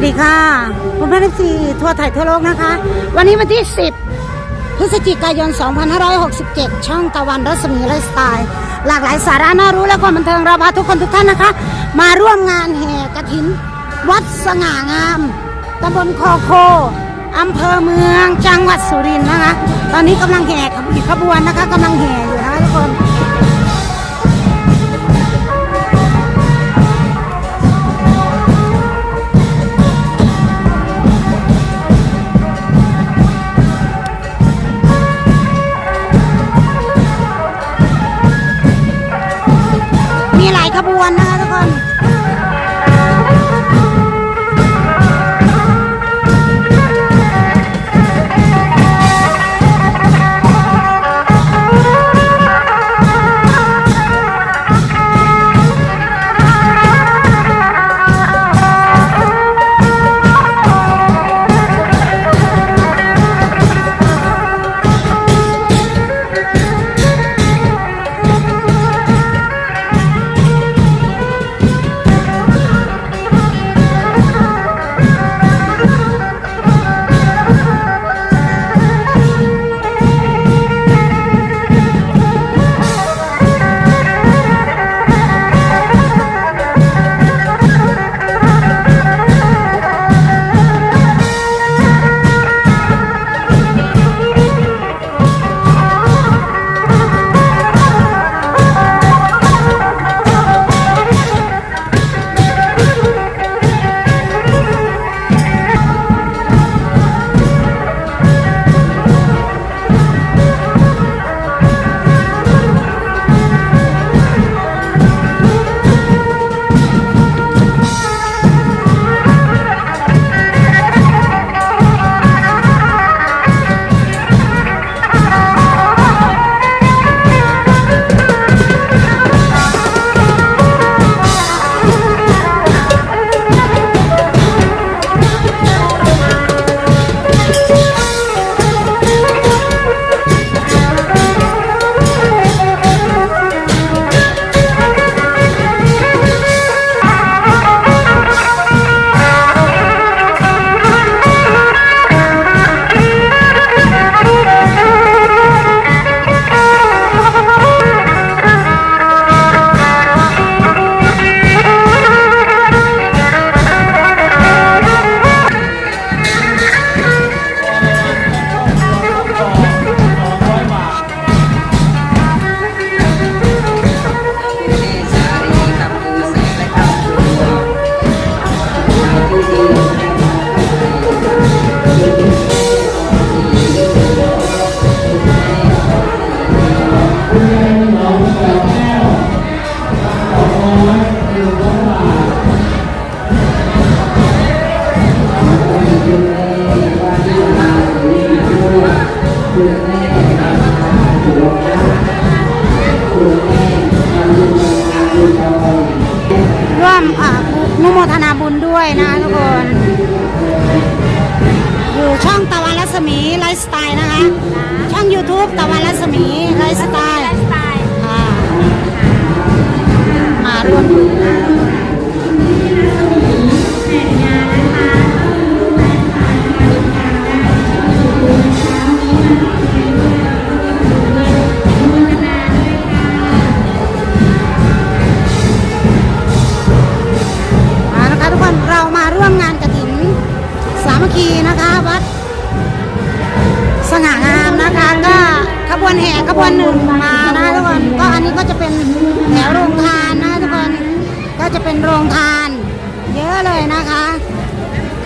สวัสดีค่ะผมแพทย์ซีทัวร์ไทยทั่วโลกนะคะ วันนี้วันที่ 10 พฤศจิกายน 2567 ช่องตะวันรัศมีไลฟ์สไตล์ หลากหลายสาระน่ารู้และความบันเทิงเราพาทุกคนทุกท่านนะคะ มาร่วมงานแห่กระถิน วัดสง่างามตำบลคอโคอำเภอเมืองจังหวัดสุรินทร์นะคะ ตอนนี้กำลังแห่ขบวนนะคะกำลังแห่อยู่นะคะทุกคน หลายขบวนนะคะทุกคน ไลฟ์สไตล์นะคะ ช่อง YouTube ตะวันรัศมีไลฟ์สไตล์อ่ามาร่วม วนแห่ขบวนหนึ่งมานะทุกคนก็อันนี้ก็จะเป็นแถวโรงทานนะทุกคนก็จะเป็นโรงทาน เยอะเลยนะคะ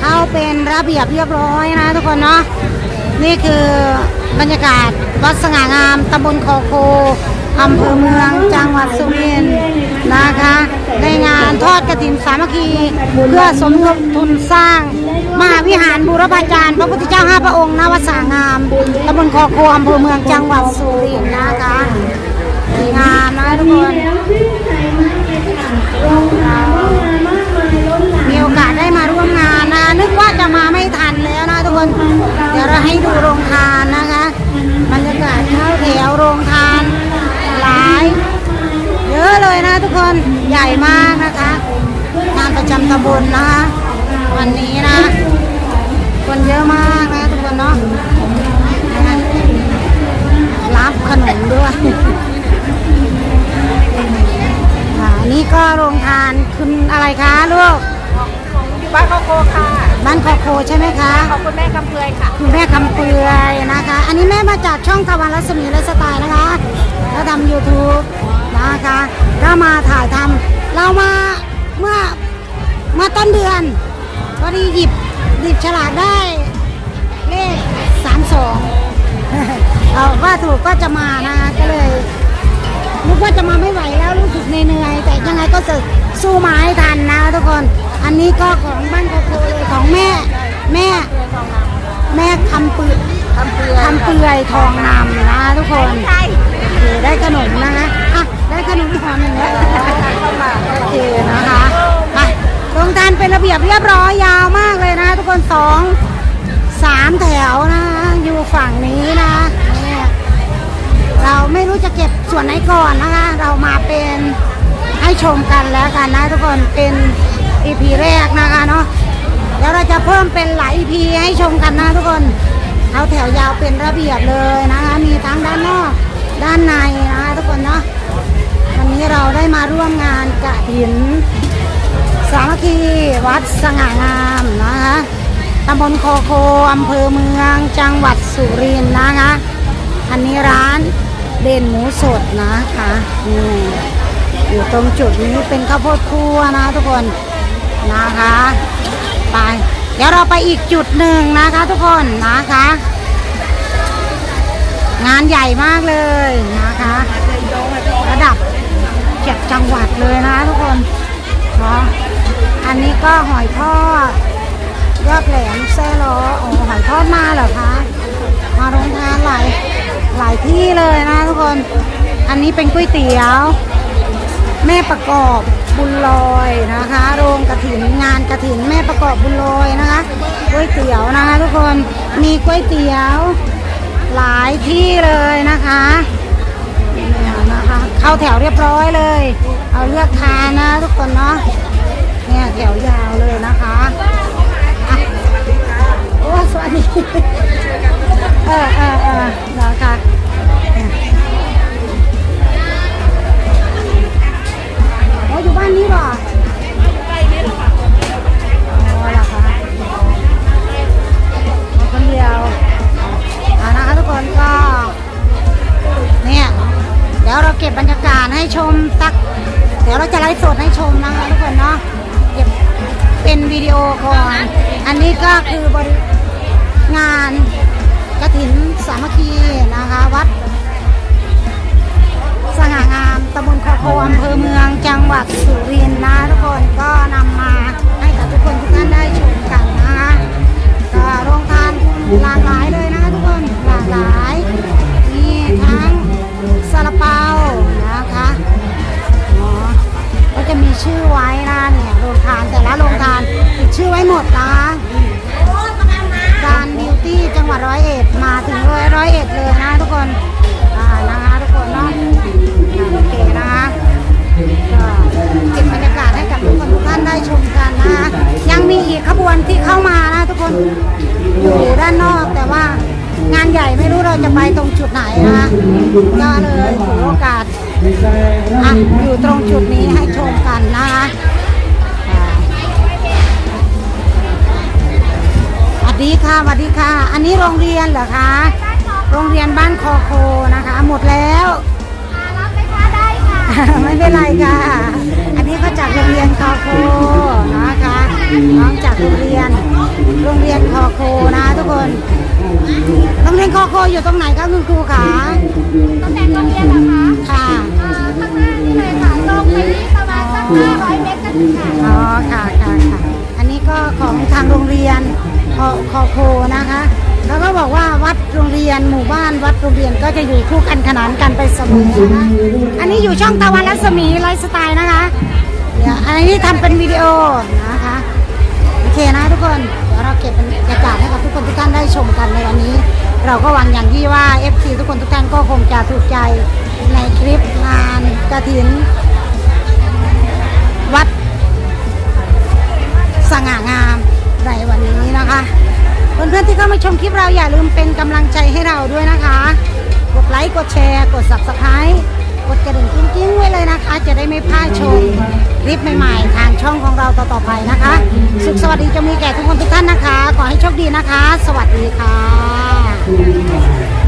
เข้าเป็นระเบียบเรียบร้อยนะทุกคนเนาะนี่คือบรรยากาศวัดสง่างามตำบลคอโค อำเภอเมืองจังหวัดสุรินทร์นะคะ ในงานทอดกระถินสามัคคี เพื่อสมทบทุนสร้าง มหาวิหารบูรพาจารย์ พระพุทธเจ้าห้าพระองค์นวัดสางามตำบลคอโคอำเภอเมืองจังหวัดสุรินทร์นะคะงามนะทุกคนมีโอกาสได้มาร่วมงานนะ นึกว่าจะมาไม่ทันแล้วนะทุกคน เดี๋ยวเราให้ดูโรงทานนะคะบรรยากาศเข้าแถวโรงทาน ตำบลนะคะวันนี้นะ คนเยอะมากนะทุกคนเนาะนะรับขนมด้วยอ่านี่ก็โรงทานคุณอะไรคะลูกบ้านข้าวโคค่ะบ้านคอโคใช่ไหมคะขอบคุณแม่คำเพยค่ะคุณแม่คำเปือยนะคะ อันนี้แม่มาจากช่องตะวันรัศมีและสไตล์นะคะแล้วทำ YouTube นะคะก็มาถ่ายทำเรามาเมื่อเมื่อต้นเดือนพอดีหยิบหยิบฉลากได้เลขสามสองเอาว่าถูกก็จะมานะคะก็เลยนึกว่าจะมาไม่ไหวแล้วรู้สึกเหนื่อยๆแต่ยังไงก็จะสู้มาให้ทันนะทุกคน อันนี้ก็ของบ้านโคโคเลยของแม่แม่แม่คำปืนคำเพยคำเปือยทองนำนะทุกคนใช่โอเคได้ขนมนะคะอะได้ขนมหอมหนึ่งแล้วเข้ามาโอเคนะคะ ไปลงทานเป็นระเบียบเรียบร้อยยาวมากเลยนะ ทุกคนสองสามแถวนะอยู่ฝั่งนี้นะเนี่ยเราไม่รู้จะเก็บส่วนไหนก่อนนะคะ เรามาเป็นให้ชมกันแล้วกันนะ ทุกคนเป็นอีพีแรกนะคะเนาะเดี๋ยวเราจะเพิ่มเป็นหลายอีพีให้ชมกันนะทุกคนเอาแถวยาวเป็นระเบียบเลยนะคะ มีทั้งด้านนอกด้านในนะคะทุกคนเนาะวันนี้เราได้มาร่วมงานกะถิน สามัคคีวัดสง่างามนะคะตำบลโคโคอำเภอเมืองจังหวัดสุรินทร์นะคะ อันนี้ร้านเด่นหมูสดนะคะนี่อยู่ตรงจุดนี้เป็นข้าวโพดคั่วนะทุกคนนะคะไปเดี๋ยวเราไปอีกจุดหนึ่งนะคะทุกคนนะคะ งานใหญ่มากเลยนะคะ ระดับเจ็ดจังหวัดเลยนะทุกคนเนาะ อันนี้ก็หอยทอดยอดแหลมแซ่ล้อโอ้หอยทอดมาเหรอคะ มาโรงทานหลายหลายที่เลยนะทุกคน อันนี้เป็นก๋วยเตี๋ยว แม่ประกอบบุญลอยนะคะ โรงกระถินงานกระถินแม่ประกอบบุญลอยนะคะก๋วยเตี๋ยวนะคะทุกคนมีก๋วยเตี๋ยวหลายที่เลยนะคะเนี่ยนะคะ เข้าแถวเรียบร้อยเลย เอาเลือกทานนะทุกคนเนาะ ให้ชมสัก เดี๋ยวเราจะไลฟ์สดให้ชมนะคะทุกคนเนาะเก็บเป็นวิดีโอก่อน อันนี้ก็คือบริงานกระถินสามัคคีนะคะ วัด จะมีชื่อไว้นะเนี่ยโรงทานแต่ละโรงทานติดชื่อไว้หมดนะการบิวตี้จังหวัดร้อยเอ็ดมาถึงร้อยร้อยเอ็ดเลยนะทุกคนอ่านะคะทุกคนเนาะอ่าโอเคนะคะก็เก็บบรรยากาศให้กับทุกคนทุกท่านได้ชมกันนะยังมีอีกขบวนที่เข้ามานะทุกคนอยู่ด้านนอกแต่ว่างานใหญ่ไม่รู้เราจะไปตรงจุดไหนนะคะก็เลยถือโอกาส อะอยู่ตรงจุดนี้ให้ชมกันนะคะอ่าสวัสดีค่ะสวัสดีค่ะ อันนี้โรงเรียนเหรอคะ โรงเรียนบ้านคอโคนะคะ หมดแล้วรับไหมคะได้ค่ะ ไม่เป็นไรค่ะ อันนี้ก็จากโรงเรียนคอโคนะคะน้องจากโรงเรียน โรงเรียนคอโคนะทุกคนโรงเรียนคอโคอยู่ตรงไหนคะคุณครูคะตำแหน่งโรงเรียนเหรอคะ ค่ะ 500เมตรก็ถึงค่ะอ๋อค่ะค่ะค่ะอันนี้ก็ของทางโรงเรียนคอคอโคนะคะ แล้วก็บอกว่าวัดโรงเรียนหมู่บ้านวัดโรงเรียนก็จะอยู่คู่กันขนานกันไปเสมอนะคะอันนี้อยู่ช่องตะวันรัศมีไลฟ์สไตล์นะคะเดี๋ยวอันนี้ทำเป็นวิดีโอนะคะโอเคนะทุกคนเดี๋ยวเราเก็บบรรยากาศให้กับทุกคนทุกท่านได้ชมกันในวันนี้ เราก็หวังอย่างที่ว่า FC ทุกคนทุกท่านก็คงจะถูกใจในคลิปงานกระถิน สง่างามในวันนี้นะคะเพื่อนๆที่เข้ามาชมคลิปเราอย่าลืมเป็นกำลังใจให้เราด้วยนะคะ กดไลค์กดแชร์กด subscribe กดกระดิ่งกิ้งๆไว้เลยนะคะ จะได้ไม่พลาดชมคลิปใหม่ๆ ทางช่องของเราต่อๆไปนะคะ สุขสวัสดีจะมีแก่ทุกคนทุกท่านนะคะ ขอให้โชคดีนะคะ สวัสดีค่ะ